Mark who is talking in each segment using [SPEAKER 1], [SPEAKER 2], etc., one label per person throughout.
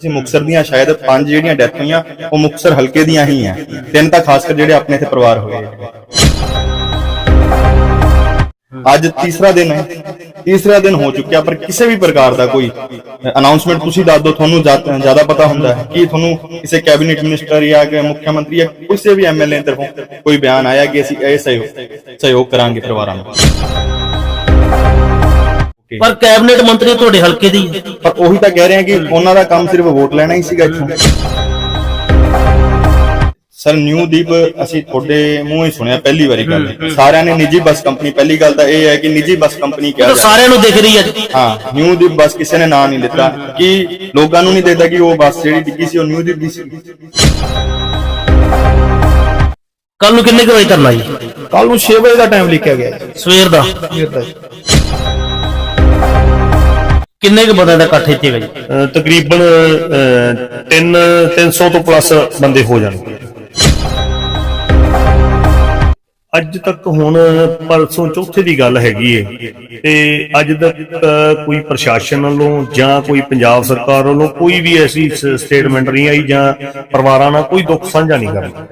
[SPEAKER 1] ਅਸੀਂ ਮੁਕਸਰ ਦੀਆਂ ਸ਼ਾਇਦ ਪੰਜ ਜਿਹੜੀਆਂ ਡੈਥ ਹੋਈਆਂ, ਉਹ ਮੁਕਸਰ ਹਲਕੇ ਦੀਆਂ ਹੀ ਆ ਤਿੰਨ ਤਾਂ ਖਾਸ ਕਰ ਜਿਹੜੇ ਆਪਣੇ ਇੱਥੇ ਪਰਿਵਾਰ ਹੋਏ। ਅੱਜ ਤੀਸਰਾ ਦਿਨ ਹੈ। ਤੀਸਰਾ ਦਿਨ ਹੋ ਚੁੱਕਿਆ, ਪਰ ਕਿਸੇ ਵੀ ਪ੍ਰਕਾਰ ਦਾ ਕੋਈ ਅਨਾਉਂਸਮੈਂਟ ਤੁਸੀਂ ਦੱਸ ਦਿਓ, ਤੁਹਾਨੂੰ ਜ਼ਿਆਦਾ ਪਤਾ ਹੁੰਦਾ ਹੈ ਕਿ ਤੁਹਾਨੂੰ ਕਿਸੇ ਕੈਬਨਿਟ ਮਿਨਿਸਟਰ ਜਾਂ ਮੁੱਖ ਮੰਤਰੀ ਜਾਂ ਕਿਸੇ ਵੀ ਐਮਐਲਏ ਤਰਫੋਂ ਕੋਈ ਬਿਆਨ ਆਇਆ ਕਿ ਅਸੀਂ ਇਹ ਸਹਿਯੋਗ ਸਹਿਯੋਗ ਕਰਾਂਗੇ ਪਰਿਵਾਰਾਂ ਨੂੰ।
[SPEAKER 2] ਪਰ ਕੈਬਨਿਟ ਮੰਤਰੀ ਤੁਹਾਡੇ ਹਲਕੇ ਦੀ ਹੈ।
[SPEAKER 1] ਪਰ ਉਹੀ ਤਾਂ ਕਹਿ ਰਹੇ ਹਾਂ ਕਿ ਉਹਨਾਂ ਦਾ ਕੰਮ ਸਿਰਫ ਵੋਟ ਲੈਣਾ ਹੀ ਸੀਗਾ ਇੱਥੋਂ। ਸਰ ਨਿਊ ਦੀਪ ਅਸੀਂ ਤੁਹਾਡੇ ਮੂੰਹੋਂ ਹੀ ਸੁਣਿਆ ਪਹਿਲੀ ਵਾਰੀ ਗੱਲ। ਸਾਰਿਆਂ ਨੇ ਨਿੱਜੀ ਬੱਸ ਕੰਪਨੀ ਪਹਿਲੀ ਗੱਲ ਤਾਂ ਇਹ ਹੈ ਕਿ ਨਿੱਜੀ ਬੱਸ ਕੰਪਨੀ ਕਿਹਾ
[SPEAKER 2] ਤਾਂ
[SPEAKER 1] ਜਾਂਦਾ
[SPEAKER 2] ਸਾਰਿਆਂ ਨੂੰ ਦਿਖ ਰਹੀ ਹੈ
[SPEAKER 1] ਹਾਂ ਨਿਊ ਦੀਪ ਬੱਸ ਕਿਸੇ ਨੇ ਨਾਂ ਨਹੀਂ ਲਿੱਤਾ ਕਿ ਲੋਕਾਂ ਨੂੰ ਨਹੀਂ ਦੇਦਾ ਕਿ ਉਹ ਬੱਸ ਜਿਹੜੀ ਡਿੱਗੀ ਸੀ ਉਹ ਨਿਊ ਦੀਪ ਦੀ ਸੀ।
[SPEAKER 2] ਕੱਲ ਨੂੰ ਕਿੰਨੇ ਕੁ ਵਜੇ ਕਰਨਾ ਜੀ?
[SPEAKER 3] ਕੱਲ ਨੂੰ 6 ਵਜੇ ਦਾ ਟਾਈਮ ਲਿਖਿਆ ਗਿਆ ਹੈ
[SPEAKER 2] ਸਵੇਰ ਦਾ।
[SPEAKER 3] ਸਵੇਰ ਦਾ ਜੀ।
[SPEAKER 2] ਕਿੰਨੇ ਕੁ ਬੰਦੇ ਦਾ ਇਕੱਠ ਇੱਥੇ ਹੈਗਾ ਜੀ?
[SPEAKER 4] ਅਹ ਤਕਰੀਬਨ 3 300 ਤੋਂ ਪਲੱਸ ਬੰਦੇ ਹੋ ਜਾਣਗੇ। ਅੱਜ ਤੱਕ ਹੁਣ ਪਰਸੋਂ ਚੌਥੇ ਦੀ ਗੱਲ ਹੈਗੀ ਏ। ਤੇ ਅੱਜ ਤੱਕ ਕੋਈ ਪ੍ਰਸ਼ਾਸਨ ਵੱਲੋਂ ਜਾਂ ਕੋਈ ਪੰਜਾਬ ਸਰਕਾਰ ਵੱਲੋਂ ਕੋਈ ਵੀ ਐਸੀ ਸਟੇਟਮੈਂਟ ਨਹੀਂ ਆਈ ਜਾਂ ਪਰਿਵਾਰਾਂ ਨਾਲ ਕੋਈ ਦੁੱਖ ਸਾਂਝਾ ਨਹੀਂ ਕਰਦਾ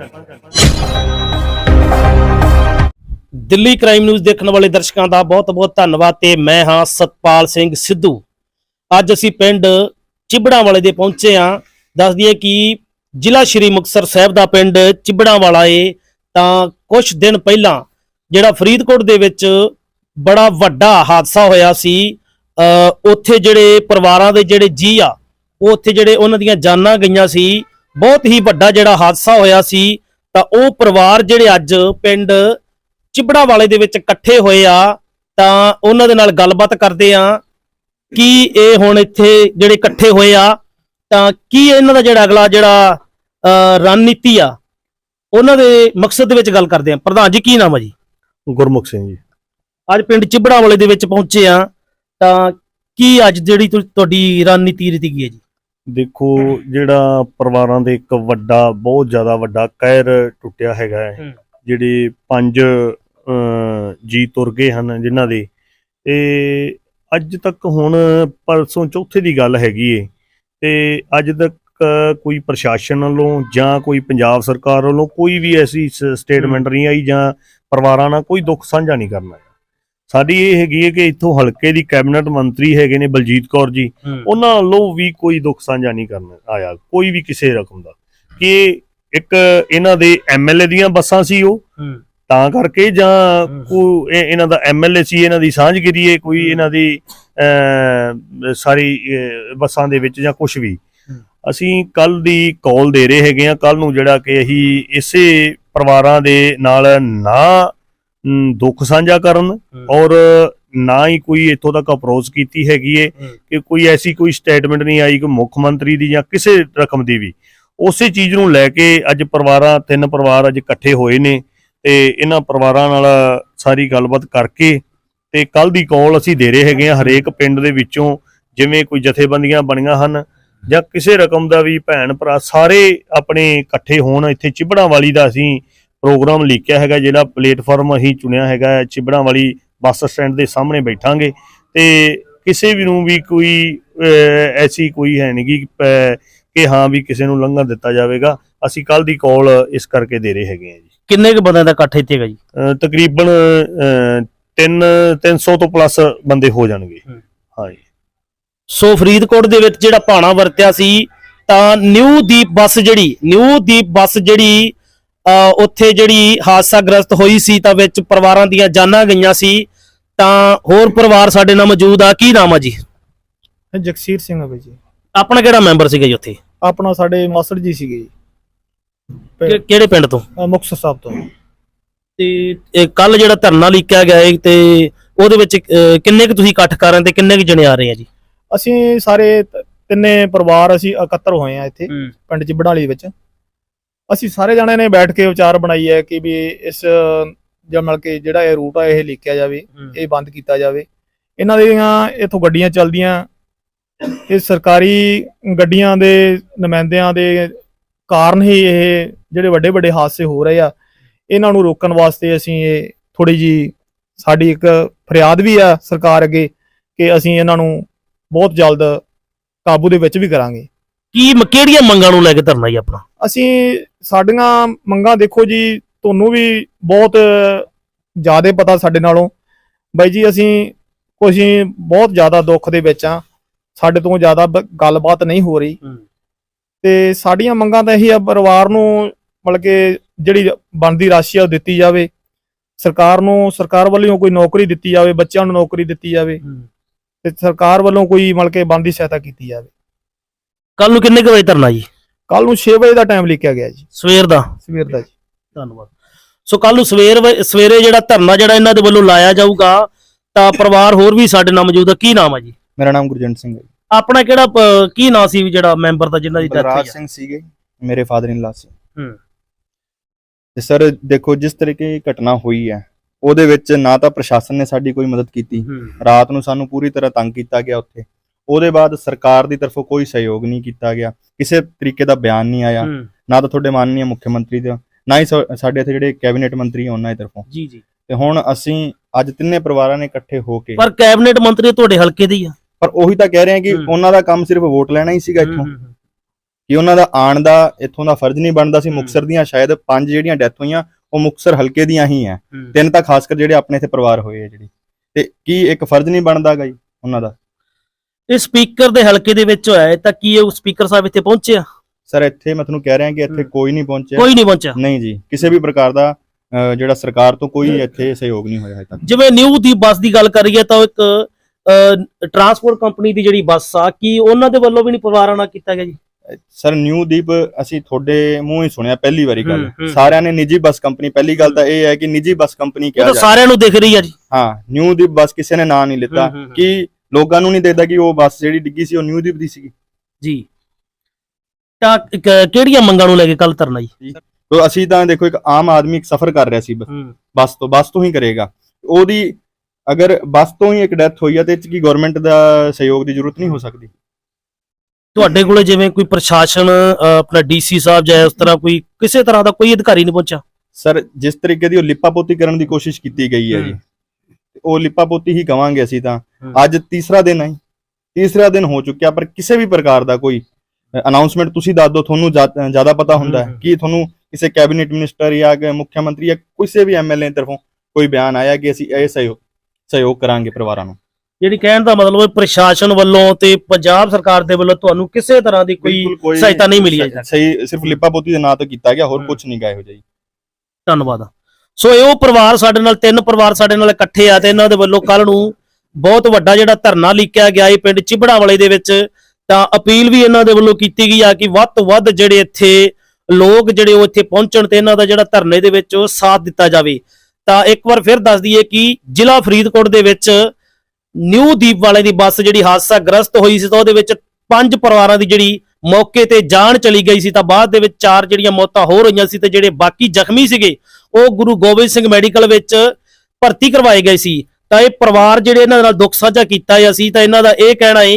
[SPEAKER 2] ਦਿੱਲੀ ਕ੍ਰਾਈਮ ਨਿਊਜ਼ ਦੇਖਣ ਵਾਲੇ ਦਰਸ਼ਕਾਂ ਦਾ ਬਹੁਤ-ਬਹੁਤ ਧੰਨਵਾਦ ਤੇ ਮੈਂ ਹਾਂ ਸਤਪਾਲ ਸਿੰਘ ਸਿੱਧੂ। ਅੱਜ ਅਸੀਂ ਪਿੰਡ ਚਿਬੜਾਂ ਵਾਲੇ ਦੇ ਪਹੁੰਚੇ ਹਾਂ। ਦੱਸ ਦਈਏ ਕਿ ਜ਼ਿਲ੍ਹਾ ਸ਼੍ਰੀ ਮੁਕਤਸਰ ਸਾਹਿਬ ਦਾ ਪਿੰਡ ਚਿਬੜਾਂ ਵਾਲਾ ਏ। ਤਾਂ ਕੁਝ ਦਿਨ ਪਹਿਲਾਂ ਜਿਹੜਾ ਫਰੀਦਕੋਟ ਦੇ ਵਿੱਚ ਬੜਾ ਵੱਡਾ ਹਾਦਸਾ ਹੋਇਆ ਸੀ ਉੱਥੇ ਜਿਹੜੇ ਪਰਿਵਾਰਾਂ ਦੇ ਜਿਹੜੇ ਜੀ ਆ, ਉਹ ਉੱਥੇ ਜਿਹੜੇ ਉਹਨਾਂ ਦੀਆਂ ਜਾਨਾਂ ਗਈਆਂ ਸੀ। ਬਹੁਤ ਹੀ ਵੱਡਾ ਜਿਹੜਾ ਹਾਦਸਾ ਹੋਇਆ ਸੀ। ਤਾਂ ਉਹ ਪਰਿਵਾਰ ਜਿਹੜੇ ਅੱਜ ਪਿੰਡ ਚਿਬੜਾ ਵਾਲੇ ਦੇ ਵਿੱਚ ਇਕੱਠੇ ਹੋਏ ਆ। ਤਾਂ ਉਹਨਾਂ ਦੇ ਨਾਲ ਗੱਲਬਾਤ ਕਰਦੇ ਆ ਕੀ ਇਹ ਹੁਣ ਇੱਥੇ ਜਿਹੜੇ ਇਕੱਠੇ ਹੋਏ ਆ ਤਾਂ ਕੀ ਇਹਨਾਂ ਦਾ ਜਿਹੜਾ ਅਗਲਾ ਜਿਹੜਾ ਰਣਨੀਤੀ ਆ ਉਹਨਾਂ ਦੇ ਮਕਸਦ ਦੇ ਵਿੱਚ ਗੱਲ ਕਰਦੇ ਆ। ਪ੍ਰਧਾਨ ਜੀ ਕੀ ਨਾਮ ਆ ਜੀ?
[SPEAKER 4] ਗੁਰਮੁਖ ਸਿੰਘ ਜੀ।
[SPEAKER 2] ਅੱਜ ਪਿੰਡ ਚਿਬੜਾ ਵਾਲੇ ਦੇ ਵਿੱਚ ਪਹੁੰਚੇ ਆ ਤਾਂ ਕੀ ਅੱਜ ਜਿਹੜੀ ਤੁਹਾਡੀ ਰਣਨੀਤੀ ਰੀਤੀ ਕੀ ਹੈ ਜੀ?
[SPEAKER 4] ਦੇਖੋ ਜਿਹੜਾ ਪਰਿਵਾਰਾਂ ਦੇ ਇੱਕ ਵੱਡਾ ਬਹੁਤ ਜ਼ਿਆਦਾ ਵੱਡਾ ਕਹਿਰ ਟੁੱਟਿਆ ਹੈਗਾ ਹੈ। ਜਿਹੜੇ ਪੰਜ ਜੀ ਤੁਰ ਗਏ ਹਨ ਜਿਨ੍ਹਾਂ ਦੇ ਤੇ ਅੱਜ ਤੱਕ ਹੁਣ ਪਰਸੋਂ ਚੌਥੇ ਦੀ ਗੱਲ ਹੈਗੀ ਏ। ਤੇ ਅੱਜ ਤੱਕ ਕੋਈ ਪ੍ਰਸ਼ਾਸਨ ਵੱਲੋਂ ਜਾਂ ਕੋਈ ਪੰਜਾਬ ਸਰਕਾਰ ਵੱਲੋਂ ਕੋਈ ਵੀ ਐਸੀ ਸਟੇਟਮੈਂਟ ਨਹੀਂ ਆਈ ਜਾਂ ਪਰਿਵਾਰਾਂ ਨਾਲ ਕੋਈ ਦੁੱਖ ਸਾਂਝਾ ਨਹੀਂ ਕਰਨਾ ਸਾਡੀ ਇਹ ਹੈਗੀ ਹੈ ਕਿ ਇੱਥੋਂ ਹਲਕੇ ਦੀ ਕੈਬਨਿਟ ਮੰਤਰੀ ਹੈਗੇ ਨੇ ਬਲਜੀਤ ਕੌਰ ਜੀ ਉਹਨਾਂ ਵੱਲੋਂ ਵੀ ਕੋਈ ਦੁੱਖ ਸਾਂਝਾ ਨਹੀਂ ਕਰਨਾ ਆਇਆ ਕੋਈ ਵੀ ਕਿਸੇ ਰਕਮ ਦਾ। ਕਿ ਇੱਕ ਇਹਨਾਂ ਦੇ ਐਮਐਲਏ ਦੀਆਂ ਬੱਸਾਂ ਸੀ ਉਹ ਤਾਂ ਕਰਕੇ ਜਾਂ। ਕੋ ਇਹ- ਇਹਨਾਂ ਦਾ ਐਮਐਲਏ ਸੀ ਇਹਨਾਂ ਦੀ ਸਾਂਝਗਿਰੀ ਹੈ ਕੋਈ ਇਹਨਾਂ ਦੀ ਸਾਰੀ ਬੱਸਾਂ ਦੇ ਵਿੱਚ ਜਾਂ ਕੁਝ ਵੀ। ਅਸੀਂ ਕੱਲ ਦੀ ਕਾਲ ਦੇ ਰਹੇ ਹੈਗੇ ਆ ਕੱਲ ਨੂੰ ਜਿਹੜਾ ਕਿ ਅਸੀਂ ਇਸੇ ਪਰਿਵਾਰਾਂ ਦੇ ਨਾਲ ਨਾ ਦੁੱਖ ਸਾਂਝਾ ਕਰਨ ਔਰ ਨਾ ਹੀ ਕੋਈ ਇੱਥੋਂ ਤੱਕ ਅਪਰੋਚ ਕੀਤੀ ਹੈਗੀ ਏ। ਕਿ ਕੋਈ ਐਸੀ ਕੋਈ ਸਟੇਟਮੈਂਟ ਨਹੀਂ ਆਈ ਕਿ ਮੁੱਖ ਮੰਤਰੀ ਦੀ ਜਾਂ ਕਿਸੇ ਰਕਮ ਦੀ ਵੀ ਉਸੇ ਚੀਜ਼ ਨੂੰ ਲੈ ਕੇ ਅੱਜ ਪਰਿਵਾਰਾਂ ਤਿੰਨ ਪਰਿਵਾਰ ਅੱਜ ਇਕੱਠੇ ਹੋਏ ਨੇ ਤੇ ਇਹਨਾਂ ਪਰਿਵਾਰਾਂ ਨਾਲ ਸਾਰੀ ਗੱਲਬਾਤ ਕਰਕੇ ਤੇ ਕੱਲ ਦੀ ਕਾਲ ਅਸੀਂ ਦੇ ਰਹੇ ਹੈਗੇ ਆ ਹਰੇਕ ਪਿੰਡ ਦੇ ਵਿੱਚੋਂ, ਜਿਵੇਂ ਕੋਈ ਜਥੇਬੰਦੀਆਂ ਬਣੀਆਂ ਹਨ ਜਾਂ ਕਿਸੇ ਰਕਮ ਦਾ ਵੀ ਭੈਣ ਭਰਾ, ਸਾਰੇ ਆਪਣੇ ਇਕੱਠੇ ਹੋਣ, ਇੱਥੇ ਚਿਬੜਾਂ ਵਾਲੀ ਦਾ ਅਸੀਂ ਪ੍ਰੋਗਰਾਮ ਲਿਖਿਆ ਹੈਗਾ, ਜਿਹੜਾ ਪਲੇਟਫਾਰਮ ਅਸੀਂ ਚੁਣਿਆ ਹੈਗਾ ਚਿਬੜਾਂ ਵਾਲੀ ਬੱਸ ਸਟੈਂਡ ਦੇ ਸਾਹਮਣੇ ਬੈਠਾਂਗੇ ਤੇ ਕਿਸੇ ਵੀ ਨੂੰ ਵੀ ਕੋਈ ਐਸੀ ਕੋਈ ਹੈ ਨਹੀਂ ਪ- ਕਿ ਹਾਂ ਵੀ ਕਿਸੇ ਨੂੰ ਲੰਘਣ ਦਿੱਤਾ ਜਾਵੇਗਾ, ਅਸੀਂ ਕੱਲ ਦੀ ਕਾਲ ਇਸ ਕਰਕੇ ਦੇ ਰਹੇ ਹੈਗੇ ਆ ਜੀ।
[SPEAKER 2] ਕਿੰਨੇ ਕੁ ਬੰਦਿਆਂ ਦਾ ਇਕੱਠ ਇੱਥੇ ਹੈਗਾ ਜੀ?
[SPEAKER 4] ਅਹ ਤਕਰੀਬਨ 3 300 ਤੋਂ ਪਲੱਸ ਬੰਦੇ ਹੋ ਜਾਣਗੇ।
[SPEAKER 2] ਹਮ।
[SPEAKER 4] ਹਾਂ ਜੀ।
[SPEAKER 2] ਸੋ ਫਰੀਦਕੋਟ ਦੇ ਵਿੱਚ ਜਿਹੜਾ ਭਾਣਾ ਵਰਤਿਆ ਸੀ ਤਾਂ ਨਿਊ ਦੀਪ ਬੱਸ ਜਿਹੜੀ ਨਿਊ ਦੀਪ ਬੱਸ ਜਿਹੜੀ ਉੱਥੇ ਜਿਹੜੀ ਹਾਦਸਾਗ੍ਰਸਤ ਹੋਈ ਸੀ ਤਾਂ ਵਿੱਚ ਪਰਿਵਾਰਾਂ ਦੀਆਂ ਜਾਨਾਂ ਗਈਆਂ ਸੀ। ਤਾਂ ਹੋਰ ਪਰਿਵਾਰ ਸਾਡੇ ਨਾਲ ਮੌਜੂਦ ਆ ਕੀ ਨਾਮ ਆ ਜੀ?
[SPEAKER 3] ਜਗਸੀਰ ਸਿੰਘ ਆ ਬਈ ਜੀ।
[SPEAKER 2] ਆਪਣਾ ਕਿਹੜਾ ਮੈਂਬਰ ਸੀਗਾ ਜੀ ਉੱਥੇ?
[SPEAKER 3] ਆਪਣਾ ਸਾਡੇ ਮਾਸਟਰ ਜੀ ਸੀਗੇ ਜੀ।
[SPEAKER 2] ਕਿ- ਕਿਹੜੇ ਪਿੰਡ ਤੋਂ?
[SPEAKER 3] ਅਹ ਮੁਕਤਸਰ ਸਾਹਿਬ ਤੋਂ।
[SPEAKER 2] ਤੇ ਕੱਲ ਜਿਹੜਾ ਧਰਨਾ ਲਿਖਿਆ ਗਿਆ ਹੈ ਤੇ ਉਹਦੇ ਵਿੱਚ ਅ, ਕਿੰਨੇ ਕੁ ਤੁਸੀਂ ਇਕੱਠ ਕਰ ਰਹੇ ਤੇ ਕਿੰਨੇ ਕੁ ਜਣੇ ਆ ਰਹੇ ਆ ਜੀ?
[SPEAKER 3] ਅਸੀਂ ਸਾਰੇ ਤ- ਤਿੰਨੇ ਪਰਿਵਾਰ ਅਸੀਂ ਇਕੱਤਰ ਹੋਏ ਆ ਇੱਥੇ ਪਿੰਡ ਚਿਬੜਾਲੀ ਵਿੱਚ। ਅਸੀਂ ਸਾਰੇ ਜਣੇ ਨੇ ਬੈਠ ਕੇ ਵਿਚਾਰ ਬਣਾਈ ਹੈ ਕਿ ਵੀ ਇਸ ਜਮਲ ਕੇ ਜਿਹੜਾ ਇਹ ਰੂਟ ਆ ਇਹ ਲਿਖਿਆ ਜਾਵੇ ਇਹ ਬੰਦ ਕੀਤਾ ਜਾਵੇ। ਇਹਨਾਂ ਦੀਆਂ ਇਥੋਂ ਗੱਡੀਆਂ ਚੱਲਦੀਆਂ ਇਹ ਸਰਕਾਰੀ ਗੱਡੀਆਂ ਦੇ ਨੁਮਾਇੰਦਿਆਂ ਦੇ ਕਾਰਨ ਹੀ ਇਹ ਜਿਹੜੇ ਵੱਡੇ ਵੱਡੇ ਹਾਦਸੇ ਹੋ ਰਹੇ ਆ ਇਹਨਾਂ ਨੂੰ ਰੋਕਣ ਵਾਸਤੇ ਅਸੀਂ ਇਹ ਥੋੜੀ ਜੀ ਸਾਡੀ ਇੱਕ ਫਰਿਆਦ ਵੀ ਆ ਸਰਕਾਰ ਅੱਗੇ ਕਿ ਅਸੀਂ ਇਹਨਾਂ ਨੂੰ ਬਹੁਤ ਜਲਦ ਕਾਬੂ ਦੇ ਵਿੱਚ ਵੀ ਕਰਾਂਗੇ।
[SPEAKER 2] ਕੀ ਮ- ਕਿਹੜੀਆਂ ਮੰਗਾਂ ਨੂੰ ਲੈ ਕੇ ਧਰਨਾ ਜੀ ਆਪਣਾ?
[SPEAKER 3] ਅਸੀਂ ਸਾਡੀਆਂ ਮੰਗਾਂ ਦੇਖੋ ਜੀ ਤੁਹਾਨੂੰ ਵੀ ਬਹੁਤ ਜ਼ਿਆਦਾ ਪਤਾ ਸਾਡੇ ਨਾਲੋਂ। ਬਾਈ ਜੀ ਅਸੀਂ ਕੁਝ ਬਹੁਤ ਜ਼ਿਆਦਾ ਦੁੱਖ ਦੇ ਵਿੱਚ ਆ। ਸਾਡੇ ਤੋਂ ਜ਼ਿਆਦਾ ਬ- ਗੱਲਬਾਤ ਨਹੀਂ ਹੋ ਰਹੀ। ਤੇ ਸਾਡੀਆਂ ਮੰਗਾਂ ਤਾਂ ਇਹੀ ਆ ਪਰਿਵਾਰ ਨੂੰ ਮਤਲਬ ਕਿ ਜਿਹੜੀ ਬਣਦੀ ਰਾਸ਼ੀ ਆ ਉਹ ਦਿੱਤੀ ਜਾਵੇ। ਸਰਕਾਰ ਨੂੰ ਸਰਕਾਰ ਵੱਲੋਂ ਕੋਈ ਨੌਕਰੀ ਦਿੱਤੀ ਜਾਵੇ ਬੱਚਿਆਂ ਨੂੰ ਨੌਕਰੀ ਦਿੱਤੀ ਜਾਵੇ। ਤੇ ਸਰਕਾਰ ਵੱਲੋਂ ਕੋਈ ਮਤਲਬ ਕਿ ਬਣਦੀ ਸਹਾਇਤਾ ਕੀਤੀ ਜਾਵੇ।
[SPEAKER 2] ਕੱਲ ਨੂੰ ਕਿੰਨੇ ਕੁ ਵਜੇ ਧਰਨਾ ਜੀ?
[SPEAKER 3] ਕੱਲ ਨੂੰ 6 ਵਜੇ ਦਾ ਟਾਈਮ ਲਿਖਿਆ ਗਿਆ ਜੀ।
[SPEAKER 2] ਸਵੇਰ ਦਾ?
[SPEAKER 3] ਸਵੇਰ ਦਾ ਜੀ।
[SPEAKER 2] ਧੰਨਵਾਦ। ਸੋ ਕੱਲ ਨੂੰ ਸਵੇਰ ਸਵੇਰੇ ਜਿਹੜਾ ਧਰਨਾ ਜਿਹੜਾ ਇਹਨਾਂ ਦੇ ਵੱਲੋਂ ਲਾਇਆ ਜਾਊਗਾ ਤਾਂ ਪਰਿਵਾਰ ਹੋਰ ਵੀ ਸਾਡੇ ਨਾਲ ਮੌਜੂਦ ਆ। ਕੀ ਨਾਮ ਆ ਜੀ?
[SPEAKER 1] ਮੇਰਾ ਨਾਮ ਗੁਰਜੰਟ ਸਿੰਘ ਹੈ
[SPEAKER 2] ਆਪਣਾ ਕਿਹੜਾ ਪ- ਕੀ ਨਾਂ ਸੀ ਵੀ ਜਿਹੜਾ ਮੈਂਬਰ ਦਾ ਜਿਨ੍ਹਾਂ ਦੀ ਡੈਥ
[SPEAKER 1] ਬਲਰਾਜ
[SPEAKER 2] ਹੋਈ ਆ?
[SPEAKER 1] ਸਿੰਘ ਸੀਗੇ ਮੇਰੇ ਫਾਦਰ ਇਨ ਲਾ ਸੀ।
[SPEAKER 2] ਹੂੰ।
[SPEAKER 1] ਤੇ ਸਰ ਦੇਖੋ ਜਿਸ ਤਰੀਕੇ ਦੀ ਘਟਨਾ ਹੋਈ ਹੈ ਉਹਦੇ ਵਿੱਚ ਨਾ ਤਾਂ ਪ੍ਰਸ਼ਾਸਨ ਨੇ ਸਾਡੀ ਕੋਈ ਮਦਦ ਕੀਤੀ।
[SPEAKER 2] ਹੂੰ।
[SPEAKER 1] ਰਾਤ ਨੂੰ ਸਾਨੂੰ ਪੂਰੀ ਤਰ੍ਹਾਂ ਤੰਗ ਕੀਤਾ ਗਿਆ ਉੱਥੇ। ਉਹਦੇ ਬਾਅਦ ਸਰਕਾਰ ਦੀ ਤਰਫੋਂ ਕੋਈ ਸਹਿਯੋਗ ਨਹੀਂ ਕੀਤਾ ਗਿਆ। ਕਿਸੇ ਤਰੀਕੇ ਦਾ ਬਿਆਨ ਨਹੀਂ ਆਇਆ।
[SPEAKER 2] ਹੂੰ।
[SPEAKER 1] ਨਾ ਤਾਂ ਤੁਹਾਡੇ ਮਾਨਨੀय ਮੁੱਖ ਮੰਤਰੀ ਦਾ ਨਾ ਹੀ ਸਾ- ਸਾਡੇ ਇੱਥੇ ਜਿਹੜੇ ਕੈਬਨਿਟ ਮੰਤਰੀ ਆ ਉਹਨਾਂ ਦੀ ਤਰਫੋਂ।
[SPEAKER 2] ਜੀ ਜੀ।
[SPEAKER 1] ਤੇ ਹੁਣ ਅਸੀਂ ਅੱਜ ਤਿੰਨੇ ਪਰਿਵਾਰਾਂ ਨੇ ਇਕੱਠੇ ਹੋ ਕੇ
[SPEAKER 2] ਪਰ ਕੈਬਨਿਟ ਮੰਤਰੀ ਤੁਹਾਡੇ ਹਲਕੇ ਦੇ ਹੀ ਆ।
[SPEAKER 1] ਪਰ ਉਹੀ ਤਾਂ ਕਹਿ ਰਹੇ ਹਾਂ ਕਿ। ਉਹਨਾਂ ਦਾ ਕੰਮ ਸਿਰਫ ਵੋਟ ਲੈਣਾ ਹੀ ਸੀਗਾ ਇੱਥੋਂ। ਕਿ ਉਹਨਾਂ ਦਾ ਆਣ ਦਾ ਇੱਥੋਂ ਦਾ ਫਰਜ਼ ਨਹੀਂ ਬਣਦਾ ਸੀ। ਮੁਕਸਰ ਦੀਆਂ ਸ਼ਾਇਦ ਪੰਜ ਜਿਹੜੀਆਂ ਡੈਥ ਹੋਈਆਂ ਉਹ ਮੁਕਸਰ ਹਲਕੇ ਦੀਆਂ ਹੀ ਆ। ਤਿੰਨ ਤਾਂ ਖਾਸ ਕਰ ਜਿਹੜੇ ਆਪਣੇ ਇੱਥੇ ਪਰਿਵਾਰ ਹੋਏ ਆ ਜਿਹੜੀ ਤੇ ਕੀ ਇੱਕ ਫਰਜ਼ ਨਹੀਂ ਬਣਦਾਗਾ ਜੀ ਉਹਨਾਂ ਦਾ
[SPEAKER 2] ਇਹ ਸਪੀਕਰ ਦੇ ਹਲਕੇ ਦੇ ਵਿੱਚ ਹੋਇਆ ਤਾਂ ਕੀ ਉਹ ਸਪੀਕਰ ਸਾਹਿਬ ਇੱਥੇ ਪਹੁੰਚਿਆ
[SPEAKER 1] ਸਰ ਇੱਥੇ ਮੈਂ ਤੁਹਾਨੂੰ ਕਹਿ ਰਿਹਾ ਕਿ ਇੱਥੇ। ਕੋਈ ਨਹੀਂ ਪਹੁੰਚਿਆ
[SPEAKER 2] ਕੋਈ ਨਹੀਂ ਪਹੁੰਚਿਆ
[SPEAKER 1] ਨਹੀਂ ਜੀ ਕਿਸੇ ਵੀ ਪ੍ਰਕਾਰ ਦਾ ਜਿਹੜਾ ਸਰਕਾਰ ਤੋਂ ਕੋਈ ਇੱਥੇ ਸਹਿਯੋਗ ਨਹੀਂ ਹੋਇਆ ਹੈ ਤੱਕ
[SPEAKER 2] ਜਿਵੇਂ ਨਿਊ ਦੀ ਬੱਸ ਦੀ ਗੱਲ ਕਰੀਏ ਤਾਂ ਇੱਕ ਟਰਾਂਸਪੋਰਟ ਕੰਪਨੀ ਦੀ ਜਿਹੜੀ ਬੱਸ ਆ ਕੀ ਉਹਨਾਂ ਦੇ ਵੱਲੋਂ ਵੀ ਨਹੀਂ ਪਰਿਵਾਰਾਂ ਨਾਲ ਕੀਤਾ ਗਿਆ ਜੀ?
[SPEAKER 1] ਸਰ ਨਿਊ ਦੀਪ ਅਸੀਂ ਤੁਹਾਡੇ ਮੂੰਹ ਹੀ ਸੁਣਿਆ ਪਹਿਲੀ ਵਾਰੀ ਗੱਲ।
[SPEAKER 2] ਹੂੰ, ਹੂੰ।
[SPEAKER 1] ਸਾਰਿਆਂ ਨੇ ਨਿੱਜੀ ਬੱਸ ਕੰਪਨੀ ਪਹਿਲੀ ਗੱਲ ਤਾਂ ਇਹ ਹੈ ਕਿ ਨਿੱਜੀ ਬੱਸ ਕੰਪਨੀ ਕਿਹਾ
[SPEAKER 2] ਤਾਂ
[SPEAKER 1] ਜਾ
[SPEAKER 2] ਸਾਰਿਆਂ ਨੂੰ ਦਿਖ ਰਹੀ ਆ ਜੀ।
[SPEAKER 1] ਹਾਂ ਨਿਊ ਦੀਪ ਬੱਸ ਕਿਸੇ ਨੇ ਨਾਂ ਨਹੀਂ ਲਿੱਤਾ।
[SPEAKER 2] ਹੂੰ, ਹੂੰ, ਹੂੰ।
[SPEAKER 1] ਕਿ ਲੋਕਾਂ ਨੂੰ ਨਹੀਂ ਦੇਖਦਾ ਕਿ ਉਹ ਬੱਸ ਜਿਹੜੀ ਡਿੱਗੀ ਸੀ ਉਹ ਨਿਊ ਦੀਪ ਦੀ ਸੀਗੀ?
[SPEAKER 2] ਜੀ। ਤਾਂ ਕਿਹੜੀਆਂ ਮੰਗਾਂ ਨੂੰ ਲੈ ਕੇ ਕੱਲ ਧਰਨਾ ਜੀ?
[SPEAKER 1] ਤੋ ਅਸੀਂ ਤਾਂ ਦੇਖੋ ਇੱਕ ਆਮ ਆਦਮੀ ਇੱਕ ਸਫ਼ਰ ਕਰ ਰਿਹਾ ਸੀ ਬੱਸ ਤੋਂ ਬੱਸ ਤੋਂ ਹੀ ਕਰੇਗਾ। ਉਹਦੀ ਅਗਰ ਬੱਸ ਤੋਂ ਹੀ ਇੱਕ ਡੈਥ ਹੋਈ ਹੈ ਤੇ ਇਹ 'ਚ ਕੀ ਗਵਰਨਮੈਂਟ ਦਾ ਸਹਿਯੋਗ ਦੀ ਜ਼ਰੂਰਤ ਨਹੀਂ ਹੋ ਸਕਦੀ
[SPEAKER 2] ਤੁਹਾਡੇ ਕੋਲੇ ਜਿਵੇਂ ਕੋਈ ਪ੍ਰਸ਼ਾਸਨ ਆਪਣਾ ਡੀਸੀ ਸਾਹਿਬ ਜਾਂ ਇਸ ਤਰ੍ਹਾਂ ਕੋਈ ਕਿਸੇ ਤਰ੍ਹਾਂ ਦਾ ਕੋਈ ਅਧਿਕਾਰੀ ਨਹੀਂ ਪਹੁੰਚਿਆ
[SPEAKER 1] ਸਰ ਜਿਸ ਤਰੀਕੇ ਦੀ ਉਹ ਲਿਪਾਪੋਤੀ ਕਰਨ ਦੀ ਕੋਸ਼ਿਸ਼ ਕੀਤੀ ਗਈ ਹੈ ਜੀ। ਉਹ ਲਿਪਾਪੋਤੀ ਹੀ ਕਵਾਂਗੇ ਅਸੀਂ ਤਾਂ। ਅੱਜ ਤੀਸਰਾ ਦਿਨ ਹੈ ਤੀਸਰਾ ਦਿਨ ਹੋ ਚੁੱਕਿਆ ਪਰ ਕਿਸੇ ਵੀ ਪ੍ਰਕਾਰ ਦਾ ਕੋਈ ਅਨਾਉਂਸਮੈਂਟ ਤੁਸੀਂ ਦੱਸ ਦਿਓ ਤੁਹਾਨੂੰ ਜ਼ਿਆ- ਜ਼ਿਆਦਾ ਪਤਾ ਹੁੰਦਾ ਹੈ। ਕਿ ਤੁਹਾਨੂੰ ਕਿਸੇ ਕੈਬਨਿਟ ਮਿਨਿਸਟਰ ਜਾਂ ਕਿ ਮੁੱਖ ਮੰਤਰੀ ਜਾਂ ਕਿਸੇ ਵੀ ਐਮਐਲਏ ਤਰਫੋਂ ਕੋਈ ਬਿਆਨ ਆਇਆ ਕਿ ਅਸੀਂ ਇਹ ਸਹਿਯੋਗ ਸਹਿਯੋਗ ਕਰਾਂਗੇ ਪਰਿਵਾਰਾਂ ਨੂੰ।
[SPEAKER 2] ਜਿਹੜੀ ਕਹਿਣ ਦਾ ਮਤਲਬ ਹੈ ਪ੍ਰਸ਼ਾਸਨ ਵੱਲੋਂ ਤੇ ਪੰਜਾਬ ਸਰਕਾਰ ਦੇ ਵੱਲੋਂ ਤੁਹਾਨੂੰ ਕਿਸੇ ਤਰ੍ਹਾਂ ਦੀ ਕੋਈ ਸਹਾਇਤਾ ਨਹੀਂ ਮਿਲੀ ਹੈ।
[SPEAKER 1] ਸਹੀ ਸਿਰਫ ਲਿਪਾਪੋਤੀ ਦੇ ਨਾਂ ਤੋਂ ਕੀਤਾ ਗਿਆ ਹੋਰ। ਕੁਝ ਨਹੀਂ ਗਾਇ ਹੋ ਜਾਈ
[SPEAKER 2] ਧੰਨਵਾਦ। ਸੋ ਇਹ ਉਹ ਪਰਿਵਾਰ ਸਾਡੇ ਨਾਲ ਤਿੰਨ ਪਰਿਵਾਰ ਸਾਡੇ ਨਾਲ ਇਕੱਠੇ ਆ ਤੇ ਇਹਨਾਂ ਦੇ ਵੱਲੋਂ ਕੱਲ ਨੂੰ ਬਹੁਤ ਵੱਡਾ ਜਿਹੜਾ ਧਰਨਾ ਲਿਖਿਆ ਗਿਆ ਇਹ ਪਿੰਡ ਚਿਬੜਾ ਵਾਲੇ ਦੇ ਵਿੱਚ। ਤਾਂ ਅਪੀਲ ਵੀ ਇਹਨਾਂ ਦੇ ਵੱਲੋਂ ਕੀਤੀ ਗਈ ਆ ਕਿ ਵੱਧ ਤੋਂ ਵੱਧ ਜਿਹੜੇ ਇੱਥੇ ਲੋਕ ਜਿਹੜੇ ਉਹ ਇੱਥੇ ਪਹੁੰਚਣ ਤੇ ਇਹਨਾਂ ਦਾ ਜਿਹੜਾ ਧਰਨੇ ਦੇ ਵਿੱਚ ਉਹ ਸਾਥ ਦਿੱਤਾ ਜਾਵੇ। ਤਾਂ ਇੱਕ ਵਾਰ ਫਿਰ ਦੱਸ ਦਈਏ ਕਿ ਜ਼ਿਲ੍ਹਾ ਫਰੀਦਕੋਟ ਦੇ ਵਿੱਚ ਨਿਊ ਦੀਪ ਵਾਲੇ ਦੀ ਬੱਸ ਜਿਹੜੀ ਹਾਦਸਾ ਗ੍ਰਸਤ ਹੋਈ ਸੀ ਤਾਂ ਉਹਦੇ ਵਿੱਚ ਪੰਜ ਪਰਿਵਾਰਾਂ ਦੀ ਜਿਹੜੀ ਮੌਕੇ ਤੇ ਜਾਨ ਚਲੀ ਗਈ ਸੀ ਤਾਂ ਬਾਅਦ ਦੇ ਵਿੱਚ ਚਾਰ ਜਿਹੜੀਆਂ ਮੌਤਾਂ ਹੋ ਰਹੀਆਂ ਸੀ ਤੇ ਜਿਹੜੇ ਬਾਕੀ ਜ਼ਖਮੀ ਸੀਗੇ, ਉਹ ਗੁਰੂ ਗੋਬਿੰਦ ਸਿੰਘ ਮੈਡੀਕਲ ਵਿੱਚ ਭਰਤੀ ਕਰਵਾਏ ਗਏ ਸੀ। ਤਾਂ ਇਹ ਪਰਿਵਾਰ ਜਿਹੜੇ ਇਹਨਾਂ ਦੇ ਨਾਲ ਦੁੱਖ ਸਾਂਝਾ ਕੀਤਾ ਹੈ ਅਸੀਂ ਤਾਂ ਇਹਨਾਂ ਦਾ ਇਹ ਕਹਿਣਾ ਹੈ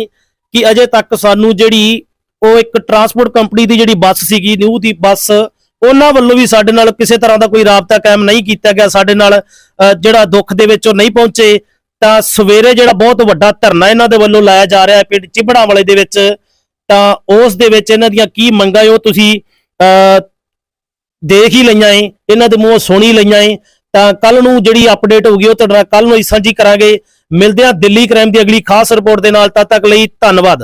[SPEAKER 2] ਕਿ ਅਜੇ ਤੱਕ ਸਾਨੂੰ ਜਿਹੜੀ ਉਹ ਇੱਕ ਟਰਾਂਸਪੋਰਟ ਕੰਪਨੀ ਦੀ ਜਿਹੜੀ ਬੱਸ ਸੀਗੀ, ਨਿਊ ਦੀ ਬੱਸ ਉਹਨਾਂ ਵੱਲੋਂ ਵੀ ਸਾਡੇ ਨਾਲ ਕਿਸੇ ਤਰ੍ਹਾਂ ਦਾ ਕੋਈ ਰਾਬਤਾ ਕਾਇਮ ਨਹੀਂ ਕੀਤਾ ਗਿਆ ਸਾਡੇ ਨਾਲ ਅ, ਜਿਹੜਾ ਦੁੱਖ ਦੇ ਵਿੱਚ ਉਹ ਨਹੀਂ ਪਹੁੰਚੇ ਤਾਂ ਸਵੇਰੇ ਜਿਹੜਾ ਬਹੁਤ ਵੱਡਾ ਧਰਨਾ ਇਹਨਾਂ ਦੇ ਵੱਲੋਂ ਲਾਇਆ ਜਾ ਰਿਹਾ ਹੈ ਪਿੰਡ ਚਿਬੜਾ ਵਾਲੇ ਦੇ ਵਿੱਚ ਤਾਂ ਉਸ ਦੇ ਵਿੱਚ ਇਹਨਾਂ ਦੀਆਂ ਕੀ ਮੰਗਾਂ ਹੈ ਉਹ ਤੁਸੀਂ ਅ, ਦੇਖ ਹੀ ਲਈਆਂ ਏ ਇਹਨਾਂ ਦੇ ਮੂੰਹੋਂ ਸੁਣੀ ਲਈਆਂ ਏ ਤਾਂ ਕੱਲ ਨੂੰ ਜਿਹੜੀ ਅਪਡੇਟ ਹੋਊਗੀ ਉਹ ਤੁਹਾਡੇ ਨਾਲ ਕੱਲ ਨੂੰ ਹੀ ਸਾਂਝੀ ਕਰਾਂਗੇ। ਮਿਲਦੇ ਹਾਂ ਦਿੱਲੀ ਕ੍ਰਾਈਮ ਦੀ ਅਗਲੀ ਖਾਸ ਰਿਪੋਰਟ ਦੇ ਨਾਲ ਤਦ ਤੱਕ ਲਈ ਧੰਨਵਾਦ।